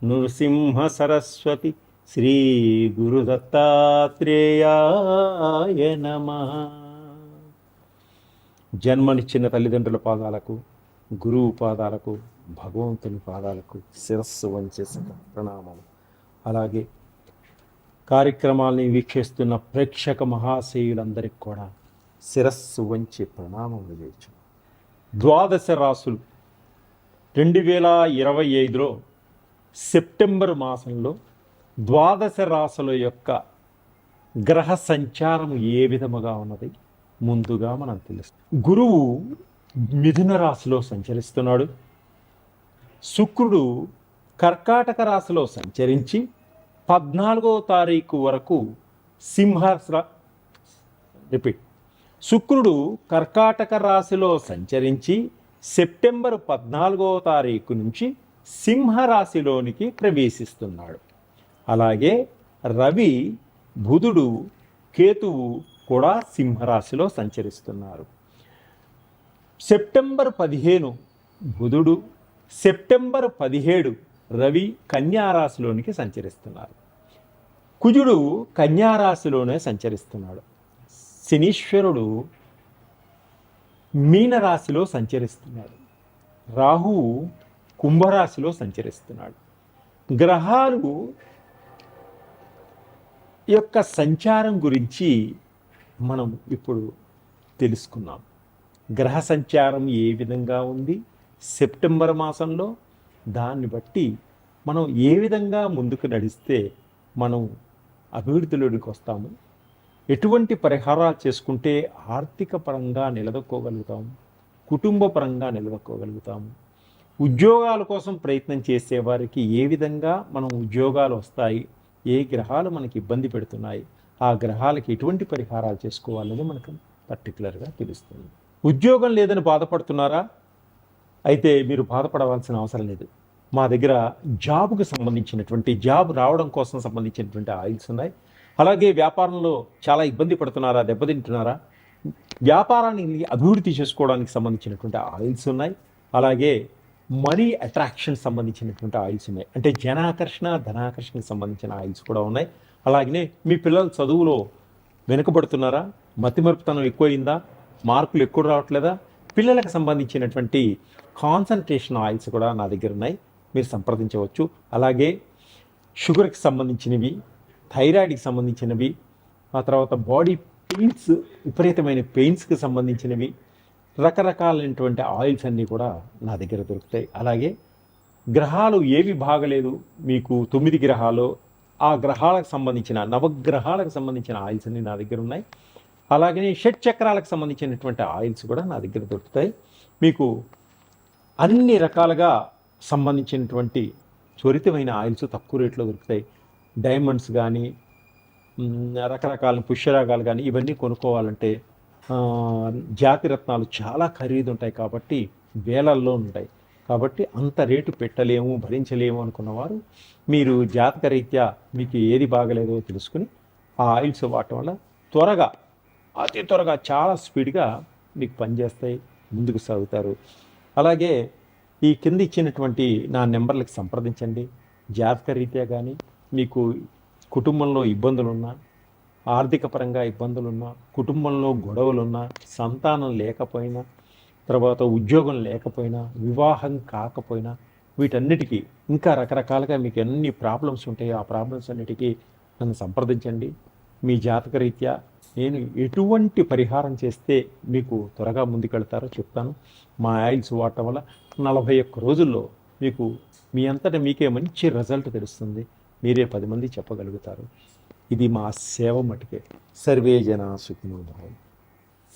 నృసింహ సరస్వతి శ్రీ గురుదత్తాత్రేయాయ నమ జన్మనిచ్చిన తల్లిదండ్రుల పాదాలకు గురువు పాదాలకు భగవంతుని పాదాలకు శిరస్సు వంచేసిన ప్రణామం అలాగే కార్యక్రమాల్ని వీక్షిస్తున్న ప్రేక్షక మహాశయులందరికీ కూడా శిరస్సు వంచి ప్రణామములు చేయొచ్చు ద్వాదశ రాసులు రెండు వేల ఇరవై ఐదులో సెప్టెంబర్ మాసంలో ద్వాదశ రాసుల యొక్క గ్రహ సంచారం ఏ విధముగా ఉన్నది? ముందుగా మనం తెలుస్తుంది గురువు మిథున రాశిలో సంచరిస్తున్నాడు. శుక్రుడు కర్కాటక రాశిలో సంచరించి పద్నాలుగో తారీఖు వరకు సింహ రిపీట్. శుక్రుడు కర్కాటక రాశిలో సంచరించి సెప్టెంబర్ పద్నాలుగో తారీఖు నుంచి సింహరాశిలోనికి ప్రవేశిస్తున్నాడు. అలాగే రవి బుధుడు కేతువు కూడా సింహరాశిలో సంచరిస్తున్నారు. సెప్టెంబర్ పదిహేను బుధుడు సెప్టెంబర్ పదిహేడు రవి కన్యారాశిలోనికి సంచరిస్తున్నారు. కుజుడు కన్యారాశిలోనే సంచరిస్తున్నాడు. శనీశ్వరుడు మీనరాశిలో సంచరిస్తున్నాడు రాహువు కుంభరాశిలో సంచరిస్తున్నాడు. గ్రహాలు యొక్క సంచారం గురించి మనం ఇప్పుడు తెలుసుకున్నాం. గ్రహ సంచారం ఏ విధంగా ఉంది? సెప్టెంబర్ మాసంలో దాన్ని బట్టి మనం ఏ విధంగా ముందుకు నడిస్తే మనం అభివృద్ధిలోనికి వస్తాము? ఎటువంటి పరిహారాలు చేసుకుంటే ఆర్థిక పరంగా నిలదొక్కోగలుగుతాము కుటుంబ పరంగా నిలదొక్కోగలుగుతాము ఉద్యోగాల కోసం ప్రయత్నం చేసేవారికి ఏ విధంగా మనం ఉద్యోగాలు వస్తాయి ఏ గ్రహాలు మనకి ఇబ్బంది పెడుతున్నాయి ఆ గ్రహాలకి ఎటువంటి పరిహారాలు చేసుకోవాలని మనకు పర్టికులర్గా తెలుస్తుంది. ఉద్యోగం లేదని బాధపడుతున్నారా? అయితే మీరు బాధపడవలసిన అవసరం లేదు. మా దగ్గర జాబ్కు సంబంధించినటువంటి జాబ్ రావడం కోసం సంబంధించినటువంటి ఆయిల్స్ ఉన్నాయి. అలాగే వ్యాపారంలో చాలా ఇబ్బంది పడుతున్నారా దెబ్బతింటున్నారా? వ్యాపారాన్ని అభివృద్ధి చేసుకోవడానికి సంబంధించినటువంటి ఆయిల్స్ ఉన్నాయి. అలాగే మనీ అట్రాక్షన్ సంబంధించినటువంటి ఆయిల్స్ ఉన్నాయి. అంటే జనాకర్షణ ధనాకర్షణకు సంబంధించిన ఆయిల్స్ కూడా ఉన్నాయి. అలాగనే మీ పిల్లలు చదువులో వెనుకబడుతున్నారా? మతిమరుపుతనం ఎక్కువైందా? మార్కులు ఎక్కువ రావట్లేదా? పిల్లలకు సంబంధించినటువంటి కాన్సన్ట్రేషన్ ఆయిల్స్ కూడా నా దగ్గర ఉన్నాయి. మీరు సంప్రదించవచ్చు. అలాగే షుగర్కి సంబంధించినవి థైరాయిడ్కి సంబంధించినవి ఆ తర్వాత బాడీ పెయిన్స్ విపరీతమైన పెయిన్స్కి సంబంధించినవి రకరకాలైనటువంటి ఆయిల్స్ అన్నీ కూడా నా దగ్గర దొరుకుతాయి. అలాగే గ్రహాలు ఏవి బాగలేదు మీకు తొమ్మిది గ్రహాలు ఆ గ్రహాలకు సంబంధించిన నవగ్రహాలకు సంబంధించిన ఆయిల్స్ అన్నీ నా దగ్గర ఉన్నాయి. అలాగనే షట్ చక్రాలకు సంబంధించినటువంటి ఆయిల్స్ కూడా నా దగ్గర దొరుకుతాయి. మీకు అన్ని రకాలుగా సంబంధించినటువంటి త్వరితమైన ఆయిల్స్ తక్కువ రేట్లో దొరుకుతాయి. డైమండ్స్ కానీ రకరకాల పుష్యరాగాలు కానీ ఇవన్నీ కొనుక్కోవాలంటే జాతి రత్నాలు చాలా ఖరీదు ఉంటాయి కాబట్టి వేలల్లో ఉంటాయి. కాబట్టి అంత రేటు పెట్టలేము భరించలేము అనుకున్నవారు మీరు జాతక రీత్యా మీకు ఏది బాగలేదో తెలుసుకుని ఆ ఆయిల్స్ వాడటం వల్ల త్వరగా అతి త్వరగా చాలా స్పీడ్గా మీకు పనిచేస్తాయి ముందుకు సాగుతారు. అలాగే ఈ కింద ఇచ్చినటువంటి నా నెంబర్లకు సంప్రదించండి. జాతక రీత్యా కానీ మీకు కుటుంబంలో ఇబ్బందులున్నా ఆర్థిక పరంగా ఇబ్బందులున్నా కుటుంబంలో గొడవలున్నా సంతానం లేకపోయినా తర్వాత ఉద్యోగం లేకపోయినా వివాహం కాకపోయినా వీటన్నిటికీ ఇంకా రకరకాలుగా మీకు ఎన్ని ప్రాబ్లమ్స్ ఉంటాయో ఆ ప్రాబ్లమ్స్ అన్నిటికీ నన్ను సంప్రదించండి. మీ జాతక రీత్యా నేను ఎటువంటి పరిహారం చేస్తే మీకు త్వరగా ముందుకెళ్తారో చెప్తాను. మా ఆయిల్స్ వాడటం వల్ల నలభై ఒక్క రోజుల్లో మీకు మీ అంతటా మీకే మంచి రిజల్ట్ తెలుస్తుంది. మీరే పది మంది చెప్పగలుగుతారు. ఇది మా సేవ మటుకే. సర్వే జన సుఖినో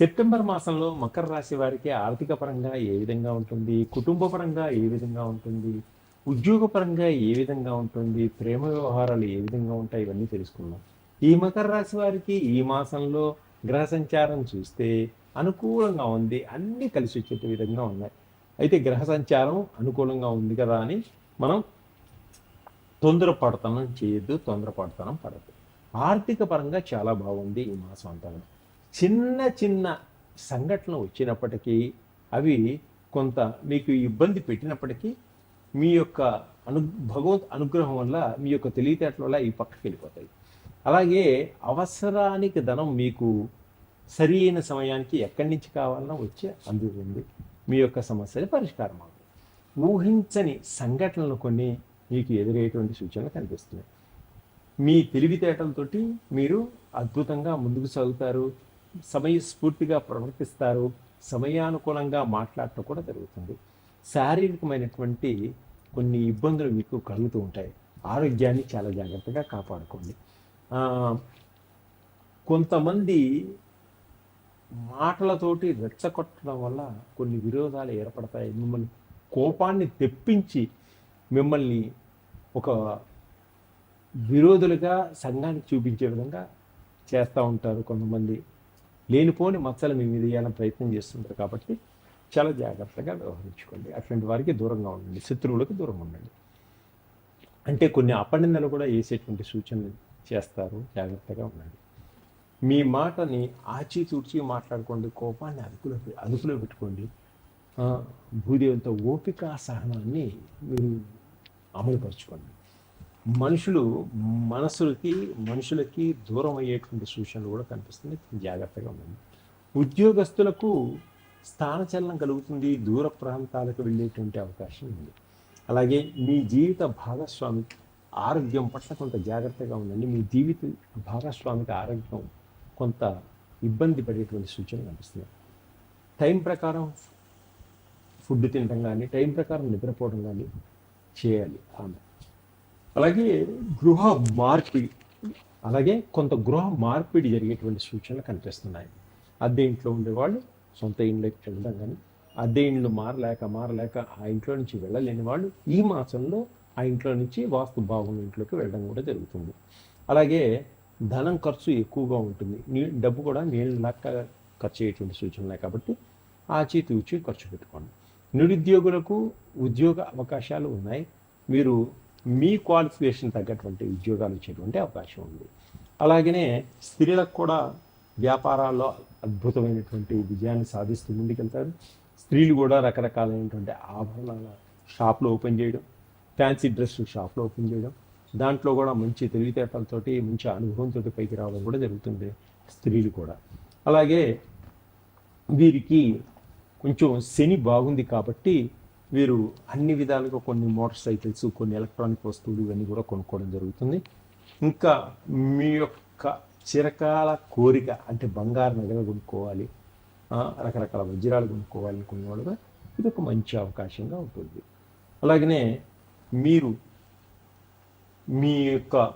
సెప్టెంబర్ మాసంలో మకర రాశి వారికి ఆర్థిక పరంగా ఏ విధంగా ఉంటుంది? కుటుంబ పరంగా ఏ విధంగా ఉంటుంది? ఉద్యోగపరంగా ఏ విధంగా ఉంటుంది? ప్రేమ వ్యవహారాలు ఏ విధంగా ఉంటాయి? ఇవన్నీ తెలుసుకుందాం. ఈ మకర రాశి వారికి ఈ మాసంలో గ్రహ సంచారం చూస్తే అనుకూలంగా ఉంది. అన్నీ కలిసి వచ్చే విధంగా ఉన్నాయి. అయితే గ్రహ సంచారం అనుకూలంగా ఉంది కదా అని మనం తొందరపడతనం చేయొద్దు తొందరపడతనం పడద్దు. ఆర్థిక పరంగా చాలా బాగుంది ఈ మాసం అంతా చిన్న చిన్న సంఘటనలు వచ్చినప్పటికీ అవి కొంత మీకు ఇబ్బంది పెట్టినప్పటికీ మీ యొక్క అను భగవత్ అనుగ్రహం వల్ల మీ యొక్క తెలివితేటల వల్ల ఈ పక్కకి వెళ్ళిపోతాయి. అలాగే అవసరానికి ధనం మీకు సరి అయిన సమయానికి ఎక్కడి నుంచి కావాలన్నా వచ్చి అందుతుంది మీ యొక్క సమస్యలు పరిష్కారం అవుతుంది ఊహించని సంఘటనలు కొన్ని మీకు ఎదురయ్యేటువంటి సూచనలు కనిపిస్తున్నాయి. మీ తెలివితేటలతోటి మీరు అద్భుతంగా ముందుకు సాగుతారు సమయస్ఫూర్తిగా ప్రవర్తిస్తారు సమయానుకూలంగా మాట్లాడటం కూడా జరుగుతుంది. శారీరకమైనటువంటి కొన్ని ఇబ్బందులు మీకు కలుగుతూ ఉంటాయి. ఆరోగ్యాన్ని చాలా జాగ్రత్తగా కాపాడుకోండి. కొంతమంది మాటలతోటి రెచ్చగొట్టడం వల్ల కొన్ని విరోధాలు ఏర్పడతాయి. మిమ్మల్ని కోపాన్ని తెప్పించి మిమ్మల్ని ఒక విరోధులుగా సంఘానికి చూపించే విధంగా చేస్తూ ఉంటారు కొంతమంది. లేనిపోని మచ్చలు మీ మీద వేయాలని ప్రయత్నం చేస్తుంటారు కాబట్టి చాలా జాగ్రత్తగా వ్యవహరించుకోండి. అటువంటి వారికి దూరంగా ఉండండి. శత్రువులకు దూరంగా ఉండండి. అంటే కొన్ని అపనిందలు కూడా వేసేటువంటి సూచనలు చేస్తారు. జాగ్రత్తగా ఉండండి. మీ మాటని ఆచితూడ్చి మాట్లాడుకోండి. కోపాన్ని అదుపులో అదుపులో పెట్టుకోండి. భూదేవంతో ఓపిక సహనాన్ని మీరు అమలుపరచుకోండి. మనుషులు మనసులకి మనుషులకి దూరం అయ్యేటువంటి సూచనలు కూడా కనిపిస్తుంది జాగ్రత్తగా ఉండండి. ఉద్యోగస్తులకు స్థానచలనం కలుగుతుంది దూర ప్రాంతాలకు వెళ్ళేటువంటి అవకాశం ఉంది. అలాగే మీ జీవిత భాగస్వామి ఆరోగ్యం పట్ల కొంత జాగ్రత్తగా ఉండండి. మీ జీవిత భాగస్వామికి ఆరోగ్యం కొంత ఇబ్బంది పడేటువంటి సూచనలు కనిపిస్తుంది టైం ప్రకారం ఫుడ్ తినడం కానీ టైం ప్రకారం నిద్రపోవడం కానీ చేయాలి. ఆమె అలాగే గృహ మార్పిడి అలాగే కొంత గృహ మార్పిడి జరిగేటువంటి సూచనలు కనిపిస్తున్నాయి. అద్దె ఇంట్లో ఉండేవాళ్ళు సొంత ఇంట్లోకి వెళ్ళడం కానీ అద్దె ఇండ్లు మారలేక మారలేక ఆ ఇంట్లో నుంచి వెళ్ళలేని వాళ్ళు ఈ మాసంలో ఆ ఇంట్లో నుంచి వాస్తు బాగున్న ఇంట్లోకి వెళ్ళడం కూడా జరుగుతుంది. అలాగే ధనం ఖర్చు ఎక్కువగా ఉంటుంది. నీ డబ్బు కూడా నీళ్ళు లెక్క ఖర్చు అయ్యేటువంటి సూచనలే కాబట్టి ఆచితూచి ఖర్చు పెట్టుకోండి. నిరుద్యోగులకు ఉద్యోగ అవకాశాలు ఉన్నాయి. మీరు మీ క్వాలిఫికేషన్ తగ్గటువంటి ఉద్యోగాలు ఇచ్చేటువంటి అవకాశం ఉంది. అలాగనే స్త్రీలకు కూడా వ్యాపారాల్లో అద్భుతమైనటువంటి విజయాన్ని సాధిస్తూ ముందుకెళ్తారు. స్త్రీలు కూడా రకరకాలైనటువంటి ఆభరణాల షాప్లో ఓపెన్ చేయడం ఫ్యాన్సీ డ్రెస్ షాప్లో ఓపెన్ చేయడం దాంట్లో కూడా మంచి తెలివితేటలతోటి మంచి అనుభవంతో పైకి రావడం కూడా జరుగుతుంది స్త్రీలు కూడా. అలాగే వీరికి కొంచెం శని బాగుంది కాబట్టి వీరు అన్ని విధాలుగా కొన్ని మోటార్ సైకిల్స్ కొన్ని ఎలక్ట్రానిక్ వస్తువులు ఇవన్నీ కూడా కొనుక్కోవడం జరుగుతుంది. ఇంకా మీ యొక్క చిరకాల కోరిక అంటే బంగారు నగలు కొనుక్కోవాలి రకరకాల వజ్రాలు కొనుక్కోవాలి అనుకునే వాళ్ళుగా ఇది ఒక మంచి అవకాశంగా ఉంటుంది. అలాగనే మీరు మీ యొక్క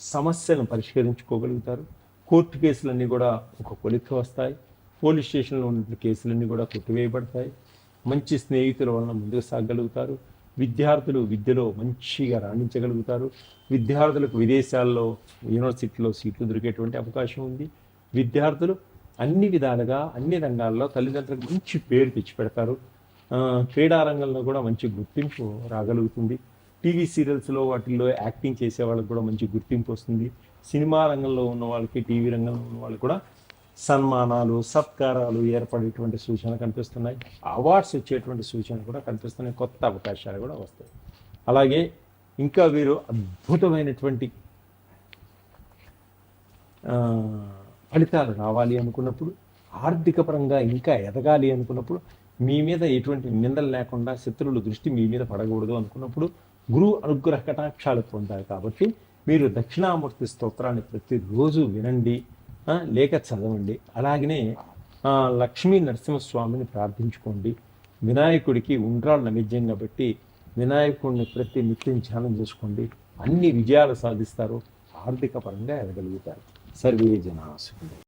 సమస్యను పరిష్కరించుకోగలుగుతారు. కోర్టు కేసులన్నీ కూడా ఒక కొలిక్కి వస్తాయి. పోలీస్ స్టేషన్లో ఉన్న కేసులన్నీ కూడా కొట్టివేయబడతాయి. మంచి స్నేహితుల వలన ముందుకు సాగలుగుతారు. విద్యార్థులు విద్యలో మంచిగా రాణించగలుగుతారు. విద్యార్థులకు విదేశాల్లో యూనివర్సిటీలో సీట్లు దొరికేటువంటి అవకాశం ఉంది. విద్యార్థులు అన్ని విధాలుగా అన్ని రంగాల్లో తల్లిదండ్రులకు మంచి పేరు తెచ్చిపెడతారు. క్రీడా రంగంలో కూడా మంచి గుర్తింపు రాగలుగుతుంది. టీవీ సీరియల్స్లో వాటిల్లో యాక్టింగ్ చేసే వాళ్ళకి కూడా మంచి గుర్తింపు వస్తుంది. సినిమా రంగంలో ఉన్న వాళ్ళకి టీవీ రంగంలో ఉన్న వాళ్ళకి కూడా సన్మానాలు సత్కారాలు ఏర్పడేటువంటి సూచనలు కనిపిస్తున్నాయి. అవార్డ్స్ ఇచ్చేటువంటి సూచనలు కూడా కనిపిస్తున్నాయి. కొత్త అవకాశాలు కూడా వస్తాయి. అలాగే ఇంకా వీరు అద్భుతమైనటువంటి ఫలితాలు రావాలి అనుకున్నప్పుడు ఆర్థిక పరంగా ఇంకా ఎదగాలి అనుకున్నప్పుడు మీ మీద ఎటువంటి నిందలు లేకుండా శత్రువుల దృష్టి మీ మీద పడకూడదు అనుకున్నప్పుడు గురువు అనుగ్రహ కటాక్షాలు పొందారు కాబట్టి మీరు దక్షిణామూర్తి స్తోత్రాన్ని ప్రతిరోజు వినండి. లేక చదవండి. అలాగనే లక్ష్మీ నరసింహస్వామిని ప్రార్థించుకోండి. వినాయకుడికి ఉండ్రాలు నైవేద్యం కాబట్టి వినాయకుడిని ప్రతి నిత్యం ధ్యానం చేసుకోండి. అన్ని విజయాలు సాధిస్తారు. ఆర్థిక పరంగా ఎదగలుగుతారు. సర్వే జనా